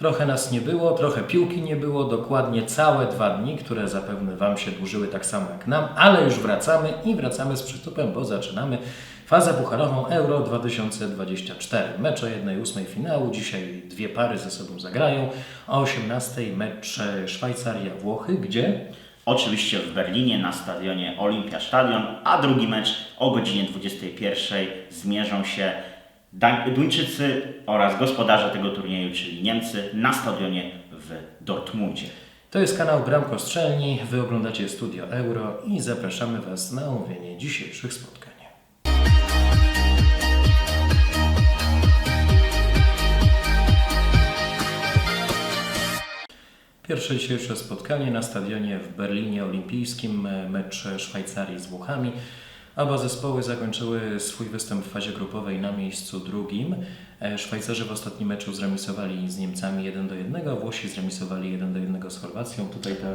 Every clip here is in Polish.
Trochę nas nie było, trochę piłki nie było, dokładnie całe dwa dni, które zapewne Wam się dłużyły tak samo jak nam, ale już wracamy i wracamy z przytupem, bo zaczynamy fazę pucharową Euro 2024. Mecz o 1-8 finału, dzisiaj dwie pary ze sobą zagrają, o 18 mecz Szwajcaria-Włochy, gdzie Oczywiście w Berlinie na stadionie Olimpia Stadion, a drugi mecz o godzinie 21 zmierzą się Duńczycy oraz gospodarze tego turnieju, czyli Niemcy, na stadionie w Dortmundzie. To jest kanał Bramko Strzelni, Wy oglądacie Studio Euro i zapraszamy Was na omówienie dzisiejszych spotkań. Pierwsze dzisiejsze spotkanie na stadionie w Berlinie Olimpijskim, mecz Szwajcarii z Włochami. Oba zespoły zakończyły swój występ w fazie grupowej na miejscu drugim. E, Szwajcarzy w ostatnim meczu zremisowali z Niemcami 1 do 1, Włosi zremisowali 1 do 1 z Chorwacją. Tutaj ta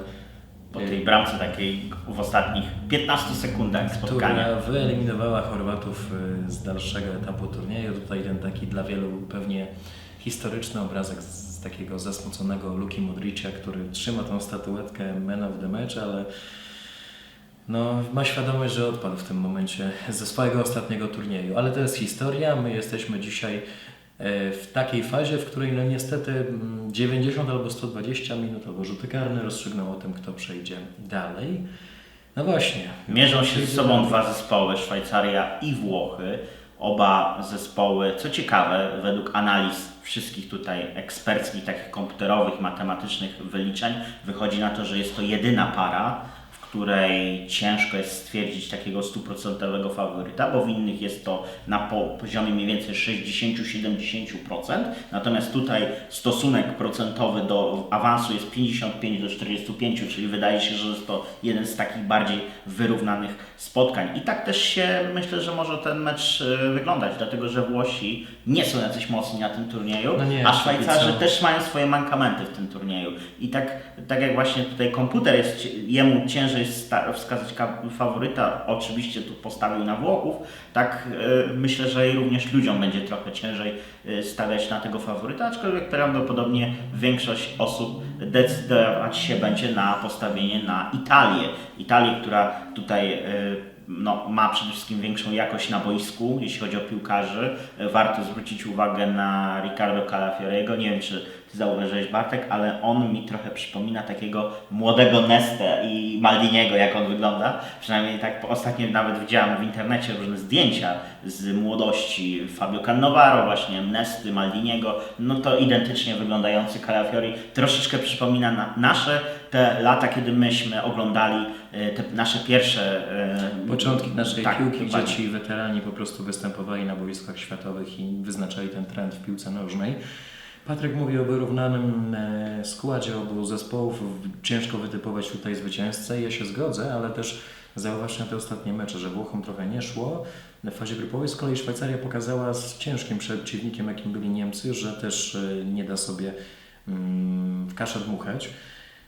Po tej bramce takiej w ostatnich 15 sekundach spotkania. która wyeliminowała Chorwatów y, z dalszego etapu turnieju. Tutaj ten taki dla wielu pewnie historyczny obrazek z z takiego zasmuconego Luki Modricia, który trzyma tą statuetkę Man of the Match, ale no, ma świadomość, że odpadł w tym momencie ze swojego ostatniego turnieju. Ale to jest historia. My jesteśmy dzisiaj e, w takiej fazie, w której no niestety mm, 90 albo 120 minut albo rzuty karne rozstrzygną o tym, kto przejdzie dalej. No właśnie. Mierzą się ze sobą dwa zespoły, Szwajcaria i Włochy. Oba zespoły, co ciekawe, według analiz wszystkich tutaj eksperckich, takich komputerowych, matematycznych wyliczeń, wychodzi na to, że jest to jedyna para, której ciężko jest stwierdzić takiego stuprocentowego faworyta, bo w innych jest to na po- poziomie mniej więcej 60-70%, natomiast tutaj stosunek procentowy do awansu jest 55 do 45, czyli wydaje się, że jest to jeden z takich bardziej wyrównanych spotkań. I tak też się myślę, że może ten mecz e, wyglądać, dlatego że Włosi nie są jacyś mocni na tym turnieju, No nie, a Szwajcarzy też mają swoje mankamenty w tym turnieju. I tak, tak jak właśnie tutaj komputer jest, jemu ciężej wskazać ka- faworyta, oczywiście tu postawił na Włochów, tak e, myślę, że również ludziom będzie trochę ciężej e, stawiać na tego faworyta, aczkolwiek prawdopodobnie większość osób decydować się będzie na postawienie na Italię. Italię, która tutaj e, no, ma przede wszystkim większą jakość na boisku, jeśli chodzi o piłkarzy. Warto zwrócić uwagę na Riccardo Calafiorego. Nie wiem, czy zauważyłeś Bartek, ale on mi trochę przypomina takiego młodego Nestę i Maldiniego, jak on wygląda. Przynajmniej tak ostatnio nawet widziałem w internecie różne zdjęcia z młodości Fabio Cannavaro, właśnie Nesty, Maldiniego. No to identycznie wyglądający Calafiori. Troszeczkę przypomina na nasze te lata, kiedy myśmy oglądali e, te nasze pierwsze e, Początki naszej tak, piłki, gdzie ci weterani po prostu występowali na boiskach światowych i wyznaczali ten trend w piłce nożnej. Patryk mówi o wyrównanym e, składzie obu zespołów. Ciężko wytypować tutaj zwycięzcę. Ja się zgodzę, ale też zauważcie na te ostatnie mecze, że Włochom trochę nie szło. W fazie grupowej z kolei Szwajcaria pokazała z ciężkim przeciwnikiem, jakim byli Niemcy, że też e, nie da sobie mm, w kaszę dmuchać.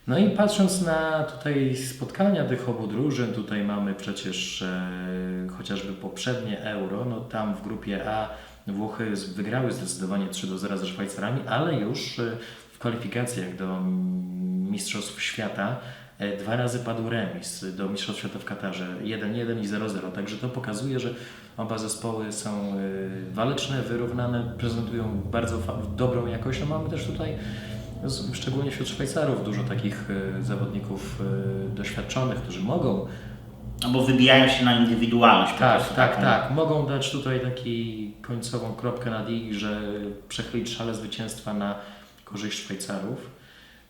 No i patrząc na tutaj spotkania tych obu drużyn, tutaj mamy przecież e, chociażby poprzednie Euro, no tam w grupie A Włochy z- wygrały zdecydowanie 3 do 0 ze Szwajcarami, ale już e, w kwalifikacjach do Mistrzostw Świata e, dwa razy padł remis do Mistrzostw Świata w Katarze 1-1 i 0-0, także to pokazuje, że oba zespoły są e, waleczne, wyrównane, prezentują bardzo dobrą jakość, no mamy też tutaj Szczególnie wśród Szwajcarów dużo takich e, zawodników doświadczonych, którzy mogą, No bo wybijają się na indywidualność. tak, prostu tak, taką. tak, mogą dać tutaj taki końcową kropkę nad i, że przechylić szale zwycięstwa na korzyść Szwajcarów.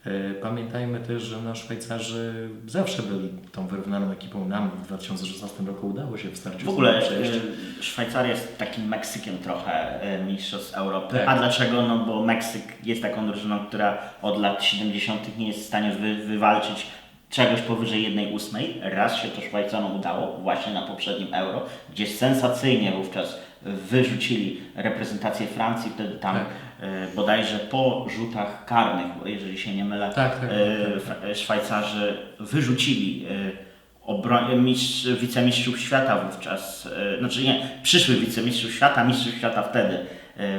E, Pamiętajmy też, że no, Szwajcarzy zawsze byli tą wyrównaną ekipą. Nam w 2016 roku udało się w starciu W ogóle przejść. e, Szwajcaria jest takim Meksykiem trochę e, mistrzostw Europy. Tak. A dlaczego? No bo Meksyk jest taką drużyną, która od lat 70. nie jest w stanie wy, wywalczyć czegoś powyżej 1,8. Raz się to Szwajcarom udało, właśnie na poprzednim Euro, gdzie sensacyjnie wówczas wyrzucili reprezentację Francji, wtedy tam Tak. e, bodajże po rzutach karnych, jeżeli się nie mylę, Tak, tak, e, tak, tak. Szwajcarzy wyrzucili e, mistrz, wicemistrzów świata wówczas, znaczy nie, przyszły wicemistrzów świata, mistrzów świata wtedy,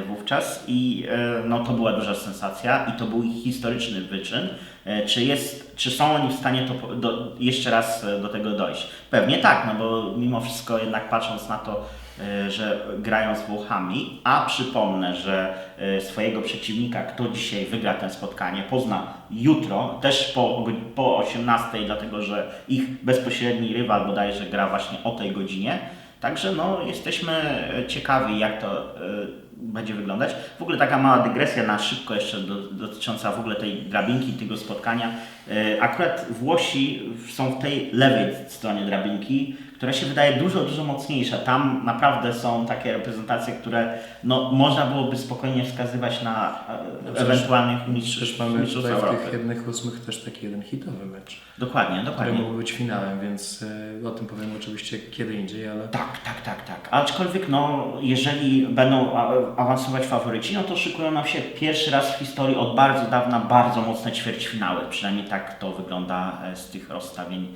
wówczas i e, no, to była duża sensacja i to był ich historyczny wyczyn. E, Czy, jest, czy są oni w stanie to do, jeszcze raz e, do tego dojść? Pewnie tak, no bo mimo wszystko jednak patrząc na to, e, że grają z Włochami, a przypomnę, że e, swojego przeciwnika, kto dzisiaj wygra ten spotkanie, pozna jutro, też po, po 18, dlatego że ich bezpośredni rywal bodajże gra właśnie o tej godzinie. Także no, jesteśmy e, ciekawi, jak to e, będzie wyglądać. W ogóle taka mała dygresja na szybko jeszcze do, dotycząca w ogóle tej drabinki, tego spotkania. E, Akurat Włosi są w tej lewej stronie drabinki, która się wydaje dużo, dużo mocniejsza. Tam naprawdę są takie reprezentacje, które no, można byłoby spokojnie wskazywać na No ewentualnych mistrzów, mamy mistrzów tutaj w tych jednych ósmych też taki jeden hitowy mecz, Dokładnie, który dokładnie. mógł być finałem, więc e, o tym powiem oczywiście kiedy indziej, ale Tak, tak, tak, tak. Aczkolwiek, no, jeżeli będą awansować faworyci, no to szykują nam się pierwszy raz w historii od bardzo dawna bardzo mocne ćwierćfinały. Przynajmniej tak to wygląda e, z tych rozstawień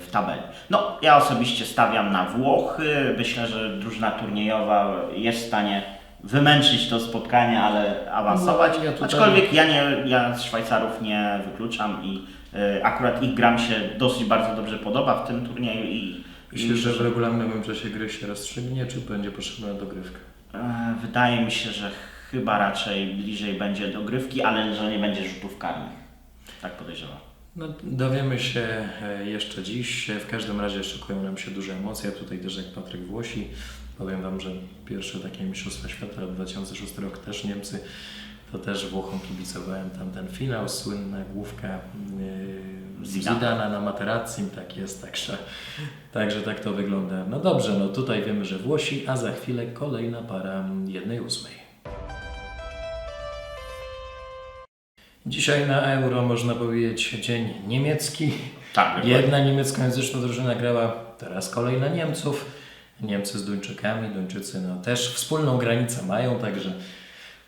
w tabeli. No, ja osobiście stawiam na Włochy. Myślę, że drużyna turniejowa jest w stanie wymęczyć to spotkanie, ale awansować. No, ja tutaj- Aczkolwiek ja, nie, ja z Szwajcarów nie wykluczam i e, akurat ich gra mi się dosyć bardzo dobrze podoba w tym turnieju i myślisz, że w regularnym czasie gry się rozstrzygnie, czy będzie potrzebna dogrywka? E, Wydaje mi się, że chyba raczej bliżej będzie dogrywki, ale że nie będzie rzutów karnych. Tak podejrzewam. No, dowiemy się e, jeszcze dziś. W każdym razie szykują nam się duże emocje. Tutaj też jak Patryk Włosi. Powiem Wam, że pierwsze takie Mistrzostwa Świata 2006 rok też Niemcy. To też Włochom kibicowałem tam ten finał, słynna główka yy, Zidana. Zidana na Materazzim, tak jest, także, także tak to wygląda. No dobrze, no tutaj wiemy, że Włosi, a za chwilę kolejna para jednej ósmej. Dzisiaj na Euro można powiedzieć dzień niemiecki. Tak, Jedna niemieckojęzyczna drużyna grała, teraz kolej na Niemców. Niemcy z Duńczykami, Duńczycy no, też wspólną granicę mają, także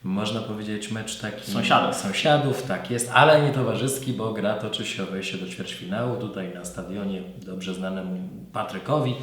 można powiedzieć mecz taki Sąsiadów. sąsiadów, tak jest, ale nie towarzyski, bo gra toczy się o wejście do ćwierćfinału tutaj na stadionie dobrze znanym Patrykowi.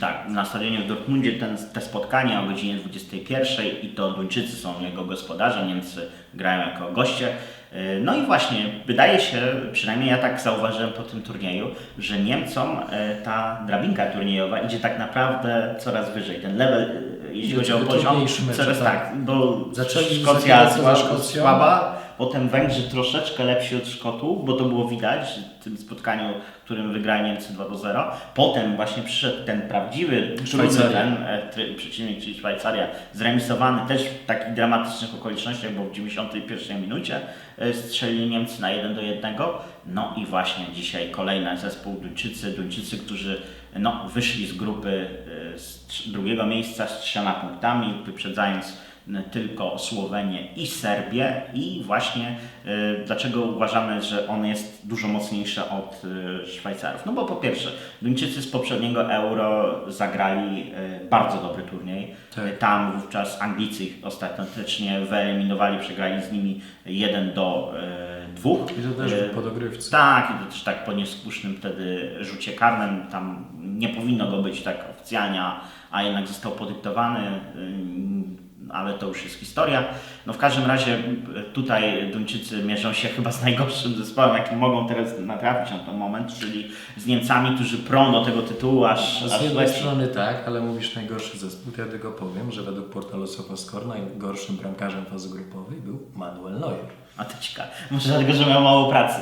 Tak, na stadionie w Dortmundzie ten, te spotkanie o godzinie 21 i to Duńczycy są jego gospodarze, Niemcy grają jako goście. Yy, No i właśnie, wydaje się, przynajmniej ja tak zauważyłem po tym turnieju, że Niemcom e, ta drabinka turniejowa idzie tak naprawdę coraz wyżej. Ten level, e, jeśli chodzi o poziom, mecz, coraz tak. tak, bo Zaczęli Szkocja sła, słaba, potem Węgrzy troszeczkę lepsi od Szkotów, bo to było widać w tym spotkaniu, w którym wygrali Niemcy 2 do 0. Potem właśnie przyszedł ten prawdziwy, trudny ten e, przeciwnik, czyli Szwajcaria, zremisowany też w takich dramatycznych okolicznościach, bo w 91 minucie e, strzelili Niemcy na 1 do 1. No i właśnie dzisiaj kolejny zespół Duńczycy, Duńczycy, którzy no, wyszli z grupy e, z drugiego miejsca z trzema punktami, wyprzedzając tylko Słowenię i Serbię i właśnie y, dlaczego uważamy, że on jest dużo mocniejszy od y, Szwajcarów. No bo po pierwsze, Duńczycy z poprzedniego Euro zagrali y, bardzo dobry turniej. Tak. Y, Tam wówczas Anglicy ich ostatecznie wyeliminowali, przegrali z nimi 1 do 2. I to też po dogrywce. Tak, i to też tak po nieskusznym wtedy rzucie karnym, tam nie powinno go być tak oficjalnie, a- jednak został podyktowany, ym, ale to już jest historia. No w każdym razie tutaj Duńczycy mierzą się chyba z najgorszym zespołem, jaki mogą teraz natrafić na ten moment, czyli z Niemcami, którzy prą do tego tytułu aż, Z aż jednej leci. strony tak, ale mówisz najgorszy zespół, to ja tylko powiem, że według portalu SofaScore najgorszym bramkarzem fazy grupowej był Manuel Neuer. A to ciekawe. Może dlatego, że miał mało pracy.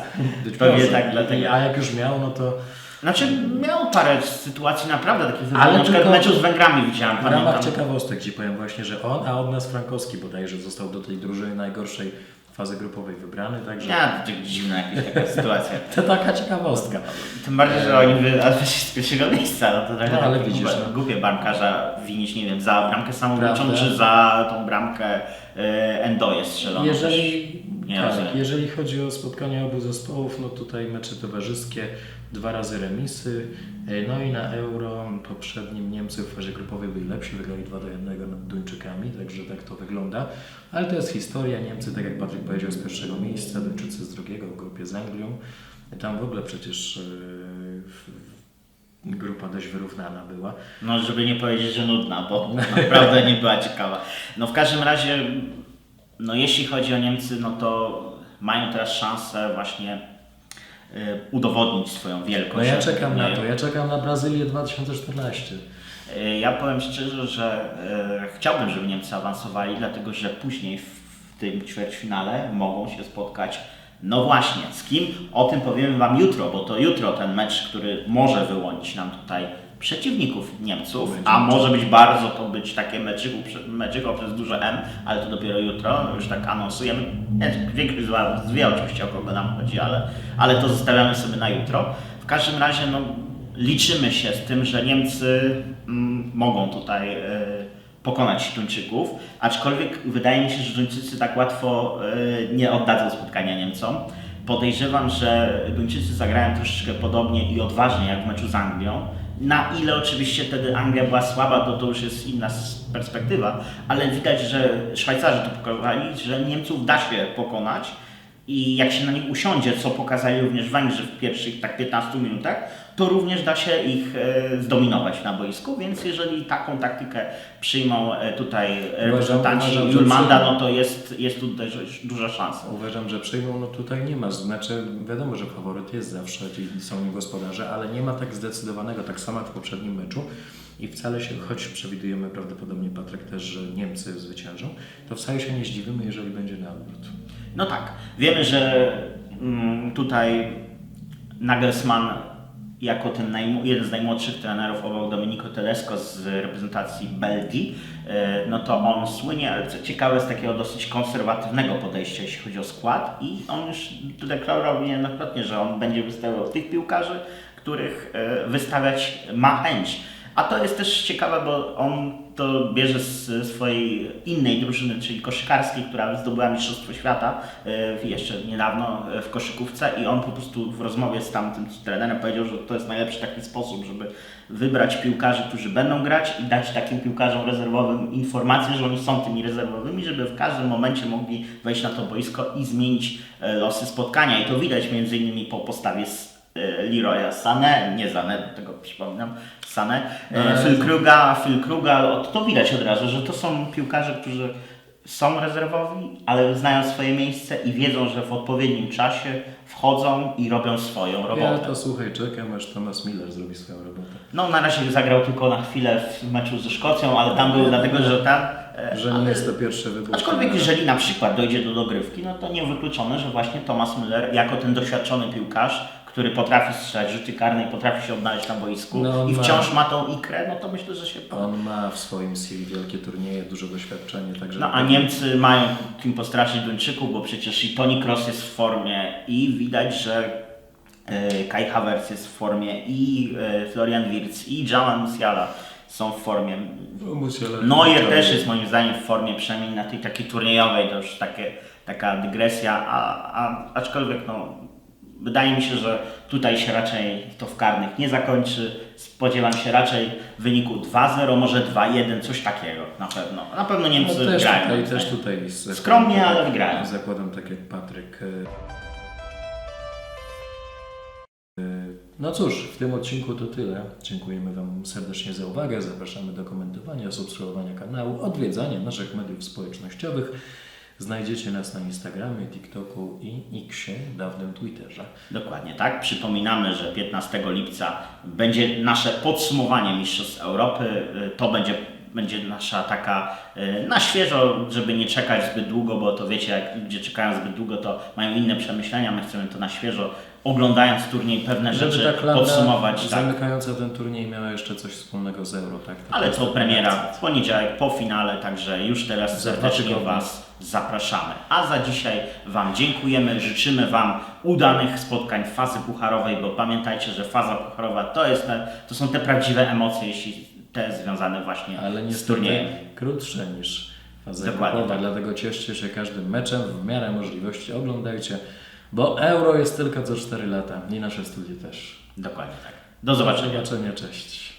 Pewnie tak, dlatego. A jak już miał, no to Znaczy miał parę sytuacji naprawdę takich Ale ale na przykład meczu z Węgrami widziałem, w ramach pamiętam. ciekawostek Ci powiem właśnie, że on, a od nas Frankowski bodajże został do tej drużyny najgorszej fazy grupowej wybrany, także Nie, to tak dziwna jakaś taka sytuacja. to taka ciekawostka. Tym bardziej, że oni wyszli z pierwszego miejsca, no to trochę No, ale tak widzisz, głupie, no. głupie bramkarza winić, nie wiem, za bramkę samobójczą, czy za tą bramkę e, Endoje strzeloną. Jeżeli, Nie tak, jeżeli chodzi o spotkania obu zespołów, no tutaj mecze towarzyskie, dwa razy remisy, e, no i na Euro poprzednim Niemcy w fazie grupowej byli lepsi, wygrali 2 do 1 nad Duńczykami, także tak to wygląda. Ale to jest historia, Niemcy, tak jak Patryk powiedział, z pierwszego miejsca, Duńczycy z drugiego w grupie z Anglią. Tam w ogóle przecież e, grupa dość wyrównana była. No, żeby nie powiedzieć, że nudna, bo naprawdę nie była ciekawa. No w każdym razie, no jeśli chodzi o Niemcy, no to mają teraz szansę właśnie y, udowodnić swoją wielkość. No ja czekam na to, turnieju. ja czekam na Brazylię 2014. Y, Ja powiem szczerze, że chciałbym, żeby Niemcy awansowali, dlatego że później w, w tym ćwierćfinale mogą się spotkać. No właśnie, z kim? O tym powiemy Wam jutro, bo to jutro ten mecz, który może wyłonić nam tutaj przeciwników Niemców, a może być bardzo to być takie meczyku, meczyko przez duże M, ale to dopiero jutro, już tak anonsujemy. Większość z Was wie oczywiście o kogo nam chodzi, ale, ale to zostawiamy sobie na jutro. W każdym razie no, liczymy się z tym, że Niemcy mm, mogą tutaj e, pokonać Duńczyków, aczkolwiek wydaje mi się, że Duńczycy tak łatwo e, nie oddadzą spotkania Niemcom. Podejrzewam, że Duńczycy zagrają troszeczkę podobnie i odważnie jak w meczu z Anglią. Na ile oczywiście wtedy Anglia była słaba, to to już jest inna perspektywa, ale widać, że Szwajcarzy to że Niemców da się pokonać i jak się na nich usiądzie, co pokazali również Węgrzy w pierwszych tak 15 minutach, to również da się ich e, zdominować na boisku, więc jeżeli taką taktykę przyjmą e, tutaj reprezentanci uważam, że Julmanda, no to jest, jest tu duża szansa. Uważam, że przyjmą, no tutaj nie ma, znaczy wiadomo, że faworyt jest zawsze, są gospodarze, ale nie ma tak zdecydowanego, tak samo jak w poprzednim meczu i wcale się, choć przewidujemy prawdopodobnie Patryk też, że Niemcy zwyciężą, to wcale się nie zdziwimy, jeżeli będzie na odwrót. No tak, wiemy, że mm, tutaj Nagelsmann jako ten jeden z najmłodszych trenerów obok Domenico Tedesco z reprezentacji Belgii, e, no to on słynie, ale co ciekawe, z takiego dosyć konserwatywnego podejścia, jeśli chodzi o skład i on już deklarował niejednokrotnie, że on będzie wystawiał tych piłkarzy, których e, wystawiać ma chęć. A to jest też ciekawe, bo on to bierze z swojej innej drużyny, czyli koszykarskiej, która zdobyła Mistrzostwo Świata e, jeszcze niedawno e, w koszykówce i on po prostu w rozmowie z tamtym trenerem powiedział, że to jest najlepszy taki sposób, żeby wybrać piłkarzy, którzy będą grać i dać takim piłkarzom rezerwowym informację, że oni są tymi rezerwowymi, żeby w każdym momencie mogli wejść na to boisko i zmienić e, losy spotkania. I to widać między innymi po postawie z Leroya Sané, nie Sané, do tego przypominam, Sané, e, Ale- Phil Kruga, Phil Kruga, to widać od razu, że to są piłkarze, którzy są rezerwowi, ale znają swoje miejsce i wiedzą, że w odpowiednim czasie wchodzą i robią swoją Ja robotę. to słuchaj, czekam aż Thomas Miller zrobi swoją robotę. No na razie zagrał tylko na chwilę w meczu ze Szkocją, ale tam był dlatego, że tam... e, Że nie jest to pierwszy wybór. Aczkolwiek jeżeli na przykład dojdzie do dogrywki, no to niewykluczone, że właśnie Thomas Müller jako ten doświadczony piłkarz, który potrafi strzelać rzuty karne i potrafi się odnaleźć na boisku No, i ma- wciąż ma tą ikrę, no to myślę, że się... On ma w swoim CV wielkie turnieje, duże doświadczenie, także... No a Niemcy mają kim postraszyć Duńczyków, bo przecież i Toni Kroos jest w formie i widać, że e, Kai Havertz jest w formie i e, Florian Wirtz i Jamal Musiala są w formie. No, Musiala- Neuer też jest moim zdaniem w formie, przynajmniej na tej takiej turniejowej, to już takie, taka dygresja, a, a, aczkolwiek no, wydaje mi się, że tutaj się raczej to w karnych nie zakończy. Spodziewam się raczej wyniku 2-0, może 2-1, coś takiego na pewno. Na pewno No, Niemcy też grają. tutaj, też tutaj Skromnie, tak- ale wygrają. Zakładam tak jak Patryk. e, e, No cóż, w tym odcinku to tyle. Dziękujemy Wam serdecznie za uwagę. Zapraszamy do komentowania, subskrybowania kanału, odwiedzania naszych mediów społecznościowych. Znajdziecie nas na Instagramie, TikToku i Xie, dawnym Twitterze. Dokładnie tak. Przypominamy, że 15 lipca będzie nasze podsumowanie Mistrzostw Europy. Y, To będzie, będzie nasza taka y, na świeżo, żeby nie czekać zbyt długo, bo to wiecie, jak ludzie czekają zbyt długo, to mają inne przemyślenia. My chcemy to na świeżo, oglądając turniej, pewne Żeby rzeczy ta klanda podsumować. Tak. zamykająca ten turniej miała jeszcze coś wspólnego z Euro, tak? Ale jest to taka premiera w poniedziałek po finale, także już teraz serdecznie. Was zapraszamy. A za dzisiaj Wam dziękujemy, życzymy Wam udanych spotkań fazy pucharowej, bo pamiętajcie, że faza pucharowa to, jest te, to są te prawdziwe emocje, jeśli te związane właśnie ale z turniejem. krótsze niż faza Dokładnie grupowa, tak. dlatego cieszcie się każdym meczem, w miarę możliwości oglądajcie, bo Euro jest tylko co 4 lata i nasze studia też. Dokładnie tak. Do Do zobaczenia. zobaczenia, cześć.